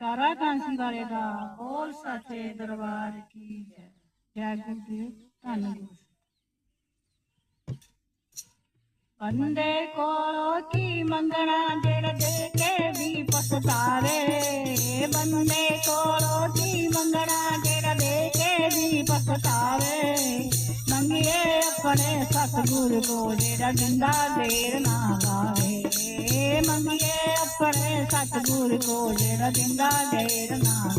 ਜਕਾਰਾ ਕਾਂਸੀ ਵਾਲੇ ਦਾ ਬੋਲ ਸੱਚੇ ਦਰਬਾਰ ਕੀ ਜੈ ਜੈ ਗੁਰੂ ਧੰਨ ਗੁਰੂ ਬੰਦੇ ਕੋਲੋਂ ਕੀ ਮੰਗਣਾ ਜਿਹੜਾ ਦੇ ਕੇ ਵੀ ਪਛਤਾਵੇ? ਬੰਦੇ ਕੋਲੋਂ ਕੀ ਮੰਗਣਾ ਜਿਹੜਾ ਦੇ ਕੇ ਵੀ ਪਛਤਾਵੇ? ਮੰਗੀਏ ਆਪਣੇ ਸਤਿਗੁਰ ਕੋ ਜਿਹੜਾ ਦਿੰਦਾ ਦੇਰ ਨਾ ਲਾਵੇ ਸਤਿਗੁਰ ਕੋ ਜਿਹੜਾ ਦਿੰਦਾ ਦੇਰ ਨਾ,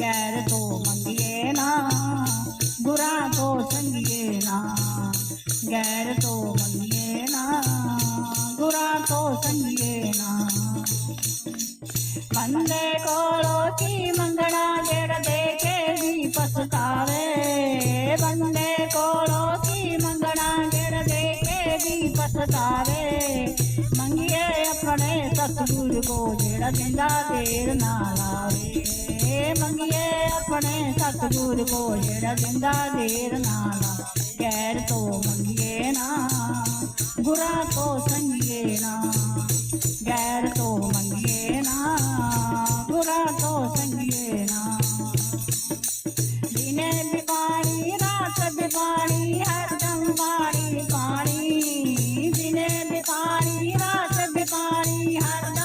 ਗੈਰ ਤੋਂ ਮੰਗੀਏ ਨਾ, ਗੁਰਾਂ ਤੋਂ ਸੰਗੀਏ ਨਾ, ਗੈਰ ਤੋਂ ਮੰਗੀਏ ਨਾ, ਗੁਰਾਂ ਤੋਂ ਸੰਗੀਏ ਨਾ। ਬੰਦੇ ਕੋਲੋਂ ਕੀ ਮੰਗਣਾ ਜਿਹੜਾ ਦੇ ਕੇ ਵੀ ਪਛਤਾਵੇ। ਬੰਦੇ ਕੋਲੋਂ ਕੀ ਮੰਗਣਾ ਜਿਹੜਾ ਦੇ ਕੇ ਵੀ ਪਛਤਾਵੇ। ਮੰਗੀਏ ਆਪਣੇ ਸਤਿਗੁਰ ਕੋ ਜਿਹੜਾ ਦਿੰਦਾ ਦੇਰ ਨਾ ਲਾਵੇ ਮੰਗੀਏ ਆਪਣੇ ਸਤਿਗੁਰ ਕੋ ਜਿਹੜਾ ਦਿੰਦਾ ਦੇਰ ਨਾ ਲਾਵੇ ਗੈਰ ਤੋਂ ਮੰਗੀਏ ਨਾ, ਗੁਰਾਂ ਤੋਂ ਸੰਗੀਏ ਨਾ। ਗੈਰ ਤੋਂ ਮੰਗੀਏ ਨਾ, ਗੁਰਾਂ ਤੋਂ ਸੰਗੀਏ ਨਾ। ਦਿਨੇ ਬਿਮਾਰੀ, ਰਾਤ ਵੀ ਪਾਣੀ ਹਰਦਮ ਪਾਣੀ ਪਾਣੀ। ਦਿਨੇ ਬਿਮਾਰੀ, ਰਾਤ ਵੀ ਹਰ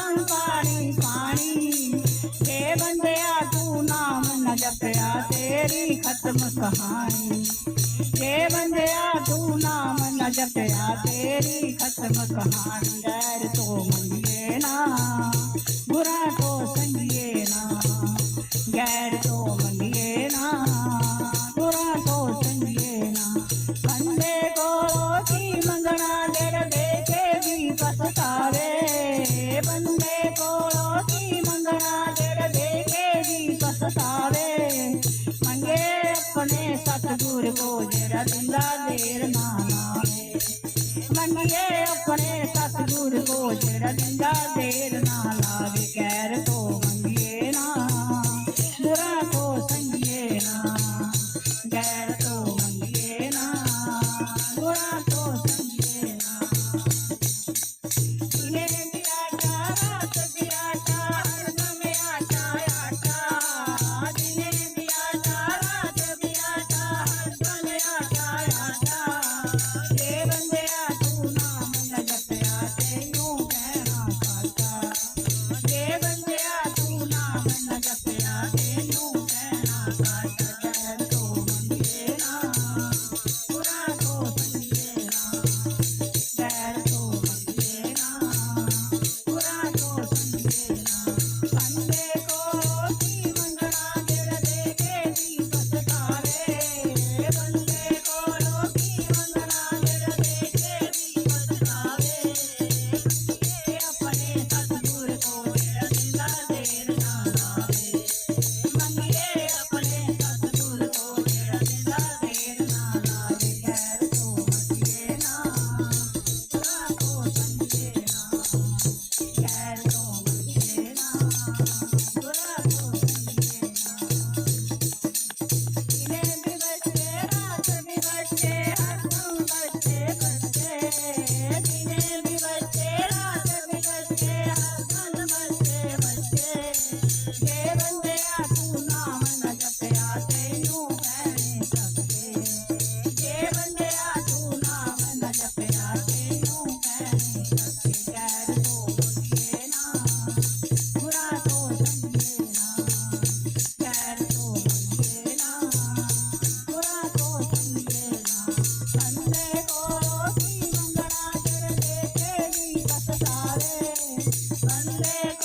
ਖਤਮ ਕਹਾਣੀ। ਜੇ ਬੰਦਿਆ ਤੂੰ ਨਾਮ ਨ ਜਪਿਆ ਤੇਰੀ ਖਤਮ ਪਛਤਾਵੇ ਮੰਗੇ ਆਪਣੇ ਸਤਿਗੁਰ ਕੋ ਜਿਹੜਾ ਦਿੰਦਾ ਦੇਰ ਨਾ ਲਾਵੇ ਮੰਗੀਏ ਆਪਣੇ ਸਤਿਗੁਰ ਕੋ ਜਿਹੜਾ ਦਿੰਦਾ ਦੇਰ ਨਾ ਲਾਵੇ। ਗੈਰ ਤੋਂ ਮੰਗੀਏ ਨਾ, ਦੁਰਾ ਤੋਂ ਸੰਗੀਏ ਨਾ। ਗੈਰ say